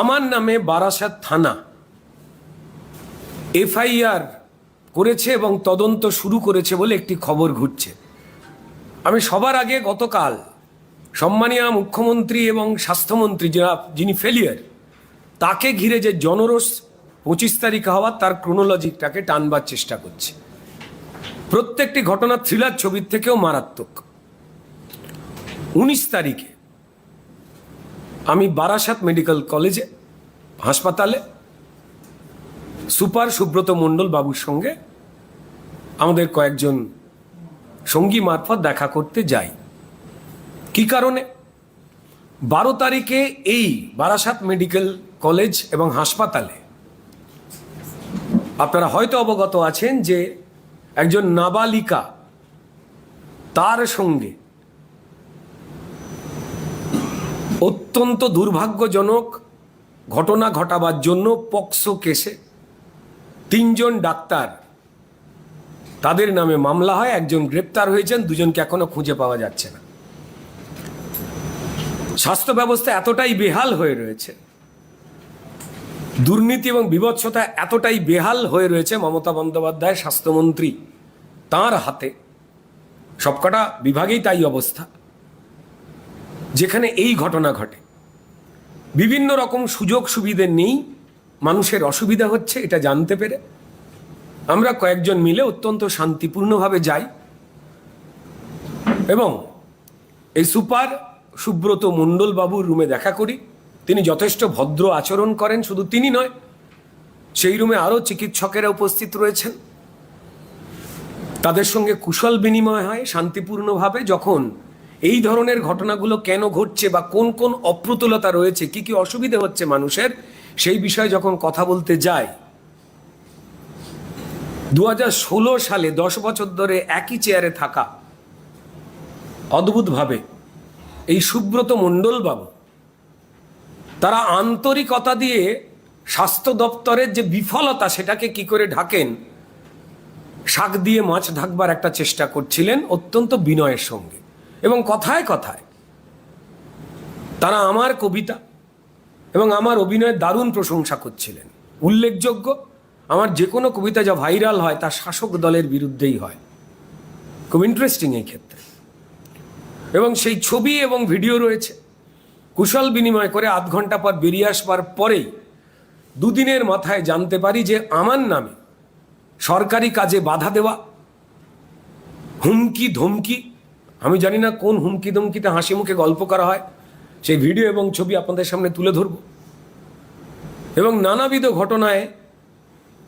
আমার নামে বারাসাত থানা এফআইআর করেছে এবং তদন্ত শুরু করেছে বলে একটি খবর ঘুরছে। আমি সবার আগে গতকাল সম্মানীয় মুখ্যমন্ত্রী এবং স্বাস্থ্যমন্ত্রী যিনি ফেলিয়ার তাকে ঘিরে যে জনরোষ পঁচিশ তারিখ হওয়ার তার ক্রোনোলজিটাকে টানবার চেষ্টা করছে। প্রত্যেকটি ঘটনা থ্রিলার ছবির থেকেও মারাত্মক। উনিশ তারিখে আমি বারাসাত মেডিকেল কলেজে হাসপাতালে সুপার সুব্রত মণ্ডল বাবুর সঙ্গে আমাদের কয়েকজন সঙ্গী মারফত দেখা করতে যাই। কি কারণে? বারো তারিখে এই বারাসাত মেডিকেল কলেজ এবং হাসপাতালে আপনারা হয়তো অবগত আছেন যে একজন নাবালিকা তার সঙ্গে অত্যন্ত দুর্ভাগ্যজনক ঘটনা ঘটাবার জন্য পক্সো কেসে তিনজন ডাক্তার, তাদের নামে মামলা হয়, একজন গ্রেপ্তার হয়েছেন, দুজনকে এখনও খুঁজে পাওয়া যাচ্ছে না। স্বাস্থ্য ব্যবস্থা এতটাই বেহাল হয়ে রয়েছে, দুর্নীতি এবং বিভৎসতা এতটাই বেহাল হয়ে রয়েছে, মমতা বন্দ্যোপাধ্যায়, স্বাস্থ্যমন্ত্রী তার হাতে, সবকটা বিভাগেই তাই অবস্থা। যেখানে এই ঘটনা ঘটে। বিভিন্ন রকম সুযোগ সুবিধে নেই, মানুষের অসুবিধা হচ্ছে, এটা জানতে পেরে। আমরা কয়েকজন মিলে অত্যন্ত শান্তিপূর্ণভাবে যাই। এবং এই সুপার সুব্রত মণ্ডল বাবুর রুমে দেখা করি। তিনি যথেষ্ট ভদ্র আচরণ করেন, শুধু তিনি নয়, সেই রুমে আরও চিকিৎসকেরা উপস্থিত রয়েছেন। তাদের সঙ্গে কুশল বিনিময় হয় শান্তিপূর্ণভাবে, যখন এই ধরনের ঘটনাগুলো কেন ঘটছে বা কোন কোন অপ্রতুলতা রয়েছে, কি কি অসুবিধা হচ্ছে মানুষের, সেই বিষয়ে যখন কথা বলতে যায় দু হাজার ষোলো সালে দশ বছর ধরে একই চেয়ারে থাকা অদ্ভুতভাবে এই সুব্রত মণ্ডল বাবু তারা আন্তরিকতা দিয়ে স্বাস্থ্য দপ্তরের যে বিফলতা সেটাকে কি করে ঢাকেন, শাক দিয়ে মাছ ঢাকবার একটা চেষ্টা করছিলেন অত্যন্ত বিনয়ের সঙ্গে। এবং কথায় কথায় তারা আমার কবিতা এবং আমার অভিনয়ের দারুণ প্রশংসা করছিলেন। উল্লেখযোগ্য, আমার যে কোনো কবিতা যা ভাইরাল হয় তা শাসক দলের বিরুদ্ধেই হয়। খুব ইন্টারেস্টিং এই ক্ষেত্রে। এবং সেই ছবি এবং ভিডিও রয়েছে। কুশল বিনিময় করে আধ ঘণ্টা পর বেরিয়ে আসবার পরেই দুদিনের মাথায় জানতে পারি যে আমার নামে সরকারি কাজে বাধা দেওয়া, হুমকি ধমকি আমি জানি না কোন হুমকি ধমকিতে হাসি মুখে গল্প করা হয়। সেই ভিডিও এবং ছবি আপনাদের সামনে তুলে ধরব। এবং নানাবিধ ঘটনায়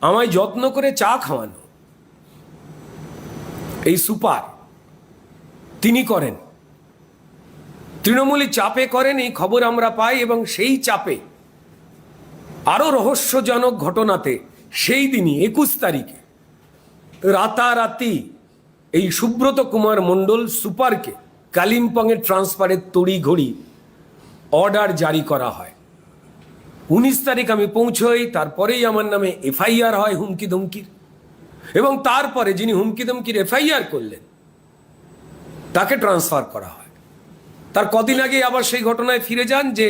আমায় যত্ন করে চা খাওয়ানো। এই সুপার, তিনি করেন। তৃণমূলী চাপে করেন, এই খবর আমরা পাই এবং সেই চাপে আরও রহস্যজনক ঘটনাতে সেই দিনই, একুশ তারিখে, রাতারাতি এই সুব্রত কুমার মণ্ডল সুপারকে কালিম্পংয়ের ট্রান্সফারের তড়ি ঘড়ি অর্ডার জারি করা হয়। উনিশ তারিখ আমি পৌঁছই, তারপরেই আমার নামে এফআইআর হয় হুমকি ধমকির এবং তারপরে যিনি হুমকি ধমকির এফআইআর করলেন, তাকে ট্রান্সফার করা হয়। তার কদিন আগে আবার সেই ঘটনায় ফিরে যান যে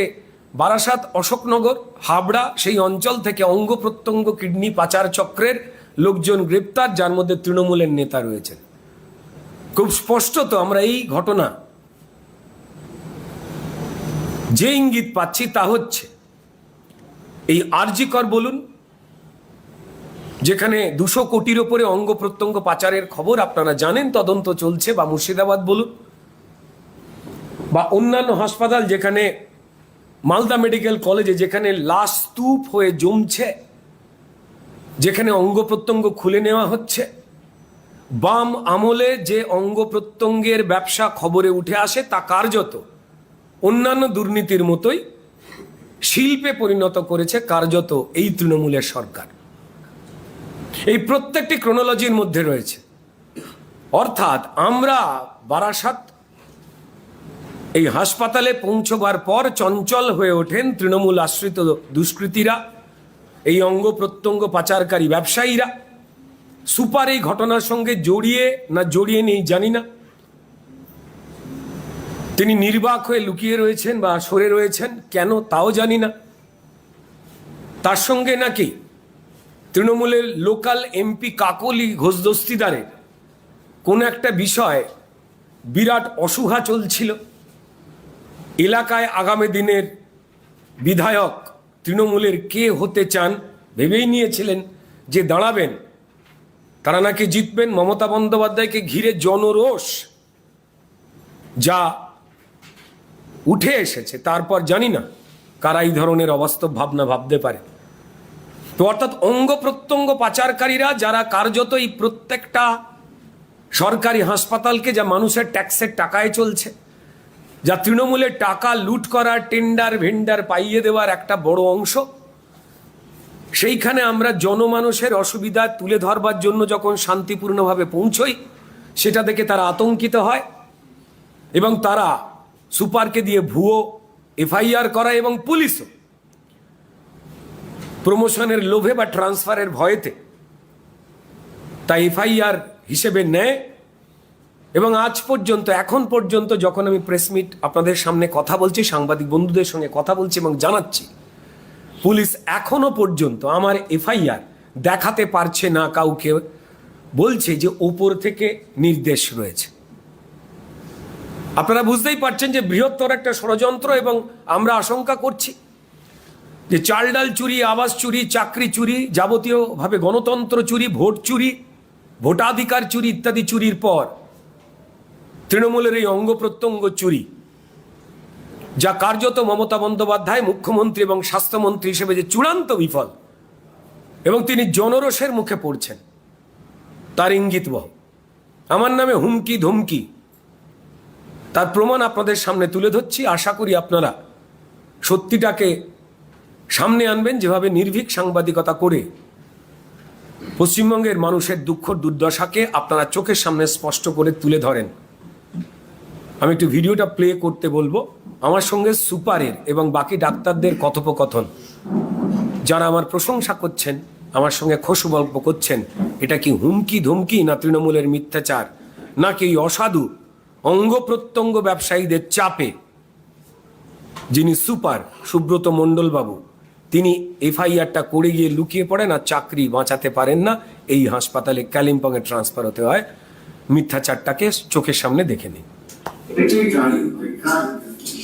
বারাসাত অশোকনগর, হাবড়া সেই অঞ্চল থেকে অঙ্গ প্রত্যঙ্গ কিডনি পাচার চক্রের লোকজন গ্রেপ্তার, যার মধ্যে তৃণমূলের নেতা রয়েছেন। খুব স্পষ্টত আমরা এই ঘটনা। যে ইঙ্গিত পাচ্ছি তা হচ্ছে, এই আরজিকর বলুন, যেখানে দুশো কোটির ওপরে অঙ্গ প্রত্যঙ্গ পাচারের খবর আপনারা জানেন, তদন্ত চলছে, বা মুর্শিদাবাদ বলুন, বা অন্যান্য হাসপাতাল যেখানে, মালদা মেডিকেল কলেজে যেখানে লাশ স্তূপ হয়ে জমছে, যেখানে অঙ্গ প্রত্যঙ্গ খুলে নেওয়া হচ্ছে। বাম আমলে যে অঙ্গ প্রত্যঙ্গের ব্যবসা খবরে উঠে আসে তা কার্যত অন্যান্য দুর্নীতির মতোই শিল্পে পরিণত করেছে কার্যত এই তৃণমূলের সরকার। এই প্রত্যেকটি ক্রোনোলজির মধ্যে রয়েছে। অর্থাৎ আমরা বারাসাত এই হাসপাতালে পৌঁছবার পর চঞ্চল হয়ে ওঠেন তৃণমূল আশ্রিত দুষ্কৃতীরা, এই অঙ্গ প্রত্যঙ্গ পাচারকারী ব্যবসায়ীরা। সুপার এই ঘটনার সঙ্গে জড়িয়ে না জড়িয়ে নেই জানি না। তিনি নির্বাক হয়ে লুকিয়ে রয়েছেন বা সরে রয়েছেন, কেন তাও জানি না। তার সঙ্গে নাকি তৃণমূলের লোকাল এমপি কাকলি ঘোষদস্তিদারের কোন একটা বিষয় বিরাট অসুহা চলছিল। এলাকায় আগামী দিনের বিধায়ক তৃণমূলের কে হতে চান ভেবেই নিয়েছিলেন যে দাঁড়াবেন তারা নাকি জিতবেন? মমতা বন্দ্যোপাধ্যায়কে ঘিরে জনরোষ যা উঠে এসেছে, তারপর জানি না কারা এই ধরনের অবাস্তব ভাবনা ভাবতে পারে। তো অর্থাৎ অঙ্গ প্রত্যঙ্গ পাচারকারীরা যারা কার্যত এই প্রত্যেকটা সরকারি হাসপাতালকে যা মানুষের ট্যাক্সের টাকায় চলছে, যা তৃণমূলের টাকা লুট করার টেন্ডার ভেন্ডার পাইয়ে দেওয়ার একটা বড় অংশ সেইখানে আমরা জনমানুষের অসুবিধা তুলে ধরবার জন্য যখন শান্তিপূর্ণভাবে পৌঁছই, সেটা দেখে তারা আতঙ্কিত হয় এবং তারা সুপারকে দিয়ে ভুয়ো এফআইআর করা এবং পুলিশও। প্রমোশনের লোভে বা ট্রান্সফারের ভয়েতে তা এফআইআর হিসেবে নেয় এবং আজ পর্যন্ত, এখন পর্যন্ত যখন আমি প্রেস মিট আপনাদের সামনে কথা বলছি, সাংবাদিক বন্ধুদের সঙ্গে কথা বলছি এবং জানাচ্ছি পুলিশ এখনও পর্যন্ত আমার এফআইআর দেখাতে পারছে না কাউকে। বলছে যে ওপর থেকে নির্দেশ রয়েছে। আপনারা বুঝতেই পারছেন যে বৃহত্তর একটা ষড়যন্ত্র এবং আমরা আশঙ্কা করছি যে চাল ডাল চুরি, আবাস চুরি, চাকরি চুরি, যাবতীয়ভাবে গণতন্ত্র চুরি, ভোট চুরি, ভোটাধিকার চুরি ইত্যাদি চুরির পর তৃণমূলের এই অঙ্গ প্রত্যঙ্গ চুরি যা কার্যত মমতা বন্দ্যোপাধ্যায়, মুখ্যমন্ত্রী এবং স্বাস্থ্যমন্ত্রী হিসেবে যে চূড়ান্ত বিফল, এবং তিনি জনরোষের মুখে পড়ছেন। তার ইঙ্গিত বহ। আমার নামে হুমকি ধমকি। তার প্রমাণ আপনাদের সামনে তুলে ধরছি। আশা করি আপনারা সত্যিটাকে সামনে আনবেন, যেভাবে নির্ভীক সাংবাদিকতা করে পশ্চিমবঙ্গের মানুষের দুঃখ, দুর্দশাকে আপনারা চোখের সামনে স্পষ্ট করে তুলে ধরেন। আমি একটু ভিডিওটা প্লে করতে বলব। আমার সঙ্গে সুপারের এবং বাকি ডাক্তারদের কথোপকথন। যারা আমার প্রশংসা করছেন, আমার সঙ্গে খসু গল্প করছেন, এটা কি হুমকি ধমকি না তৃণমূলের মিথ্যাচার? নাকি অসাধু, অঙ্গ প্রত্যঙ্গ ব্যবসায়ীদের চাপে? যিনি সুপার, সুব্রত মণ্ডলবাবু, তিনি এফআইআরটা করে গিয়ে লুকিয়ে পড়েন আর চাকরি বাঁচাতে পারেন না, এই হাসপাতালে কালিম্পংয়ে ট্রান্সফার হতে হয়। মিথ্যাচারটাকে চোখের সামনে দেখে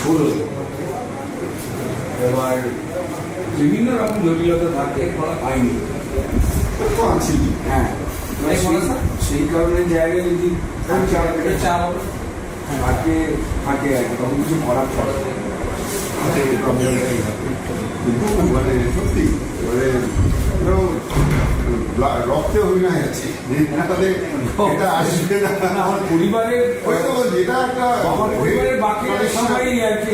ষোলো এবার বিভিন্ন রকম জটিলতা থাকে করা পাইনি তো আছি হ্যাঁ। মানে সেই- কারণে জায়গায় যদি চার চাপ থাকে থাকে আর তখন কিছু করার পড়ে হাতে প্রবলেমটাই হবে কিন্তু সত্যি মানে রক্তে অভিনয় আছে তাহলে এটা আসবে না আমার পরিবারের ওই তো বলছি, এটা একটা আমার পরিবারের বাকি সবাই আর কি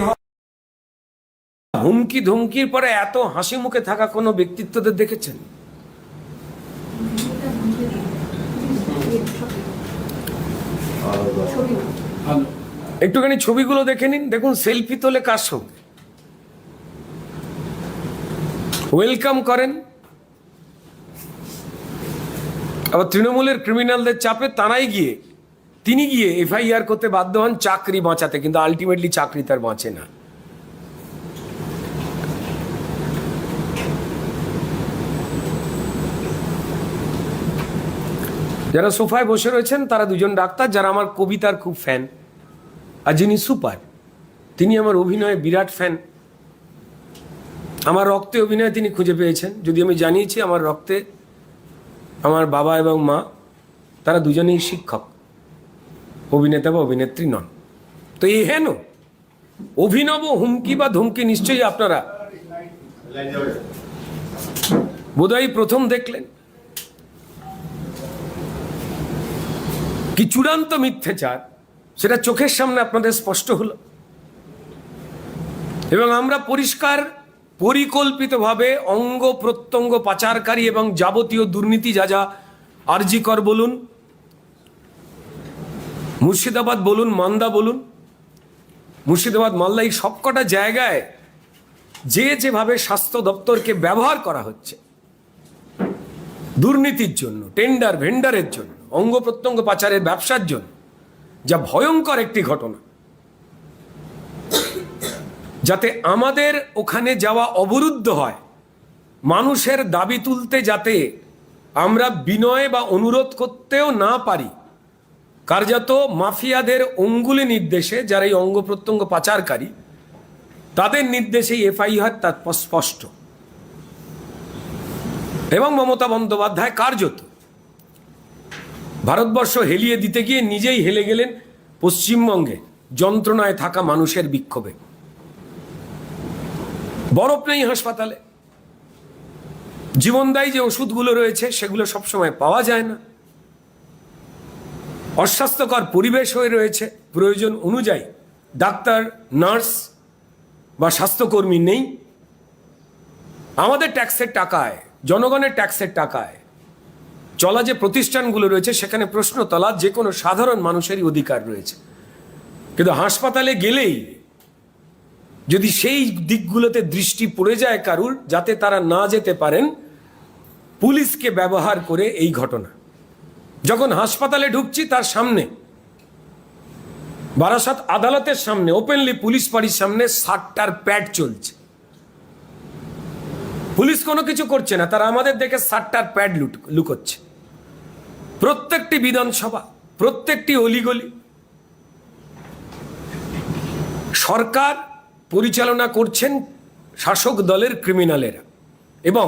হুমকি ধমকির পরে এত হাসি মুখে থাকা কোনো ব্যক্তিত্বদের দেখেছেন? একটুখানি ছবিগুলো দেখে নিন দেখুন সেলফি তোলে কার সঙ্গে ওয়েলকাম করেন। আবার তৃণমূলের ক্রিমিনালদের চাপে তারাই গিয়ে, তিনি গিয়ে এফআইআর করতে বাধ্য হন চাকরি বাঁচাতে, কিন্তু আলটিমেটলি চাকরি তার বাঁচে না। যারা সোফায় বসে রয়েছেন, তারা দুজন ডাক্তার যারা আমার কবিতার খুব ফ্যান আর যিনি সুপার, তিনি আমার অভিনয়ে বিরাট ফ্যান আমার রক্তে অভিনয় তিনি খুঁজে পেয়েছেন। যদি আমি জানিয়েছি আমার রক্তে আমার বাবা এবং মা, তারা দুজনেই শিক্ষক, অভিনেতা বা অভিনেত্রী নন। তো এই হেন? অভিনব হুমকি বা ধমকি নিশ্চয়ই আপনারা বোধহয় প্রথম দেখলেন। কি চূড়ান্ত মিথ্যাচার, সেটা চোখের সামনে আপনাদের স্পষ্ট হলো। এবং আমরা পরিষ্কার পরিকল্পিতভাবে অঙ্গ প্রত্যঙ্গ পাচারকারী এবং যাবতীয় দুর্নীতি যা যা আরজিকর বলুন, মুর্শিদাবাদ বলুন মান্দা বলুন, মুর্শিদাবাদ, মালদা, এই সবকটা জায়গায় যে যেভাবে স্বাস্থ্য দপ্তরকে ব্যবহার করা হচ্ছে, দুর্নীতির জন্য টেন্ডার ভেন্ডারের জন্য, অঙ্গ প্রত্যঙ্গ পাচারের ব্যবসার জন্য, যা ভয়ঙ্কর একটি ঘটনা। যাতে আমাদের ওখানে যাওয়া অবরুদ্ধ হয়। মানুষের দাবি তুলতে যাতে আমরা বিনয় বা অনুরোধ করতেও না পারি। কার্যত মাফিয়াদের অঙ্গুলি নির্দেশে যারা এই অঙ্গ প্রত্যঙ্গ পাচারকারী, তাদের নির্দেশেই এফআইআর তার স্পষ্ট। এবং মমতা বন্দ্যোপাধ্যায় কার্যত ভারতবর্ষ হেলিয়ে দিতে গিয়ে নিজেই হেলে গেলেন পশ্চিমবঙ্গে যন্ত্রণায় থাকা মানুষের বিক্ষোভে। বরফ নেই হাসপাতালে জীবনদায়ী যে ওষুধগুলো রয়েছে, সেগুলো সবসময় পাওয়া যায় না। অস্বাস্থ্যকর পরিবেশ হয়ে রয়েছে। প্রয়োজন অনুযায়ী ডাক্তার, নার্স বা স্বাস্থ্যকর্মী নেই। আমাদের ট্যাক্সের টাকায়, জনগণের ট্যাক্সের টাকায় চলা যে প্রতিষ্ঠানগুলো রয়েছে, সেখানে প্রশ্ন তোলা যে কোনো সাধারণ মানুষেরই অধিকার রয়েছে। কিন্তু হাসপাতালে গেলেই যদি সেই দিকগুলোতে দৃষ্টি পড়ে যায় কারুর, যাতে তারা না যেতে পারেন, পুলিশকে ব্যবহার করে এই ঘটনা। যখন হাসপাতালে ঢুকছি তার সামনে, বারাসাত আদালতের সামনে ওপেনলি পুলিশ বাড়ির সামনে ষাটটার প্যাড চলছে। পুলিশ কোনো কিছু করছে না, তারা আমাদের দেখে ষাটটার প্যাড লুট, লুকোচ্ছে। প্রত্যেকটি বিধানসভা, প্রত্যেকটি অলিগলি, সরকার পরিচালনা করছেন শাসক দলের ক্রিমিনালেরা এবং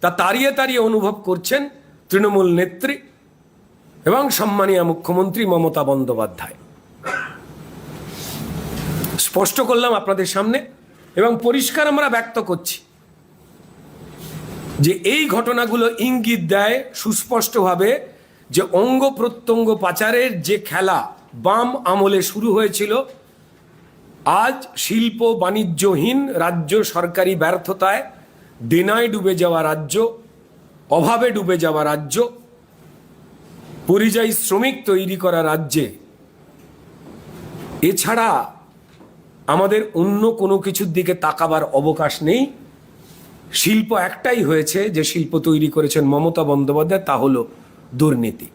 তা তাড়িয়ে তাড়িয়ে অনুভব করছেন তৃণমূল নেত্রী এবং সম্মানীয় মুখ্যমন্ত্রী মমতা বন্দ্যোপাধ্যায়। স্পষ্ট করলাম আপনাদের সামনে এবং পরিষ্কার আমরা ব্যক্ত করছি যে এই ঘটনাগুলো ইঙ্গিত দেয় সুস্পষ্টভাবে যে অঙ্গ প্রত্যঙ্গ পাচারের যে খেলা বাম আমলে শুরু হয়েছিল আজ শিল্প বাণিজ্যহীন রাজ্য সরকারি ব্যর্থতায় দেনায় ডুবে যাওয়া রাজ্য, অভাবে ডুবে যাওয়া রাজ্য, পরিযায়ী শ্রমিক তৈরি করা রাজ্যে। এছাড়া আমাদের অন্য কোনো কিছুর দিকে তাকাবার অবকাশ নেই। শিল্প একটাই হয়েছে, যে শিল্প তৈরি করেছেন মমতা বন্দ্যোপাধ্যায়, তা হলো দুর্নীতি।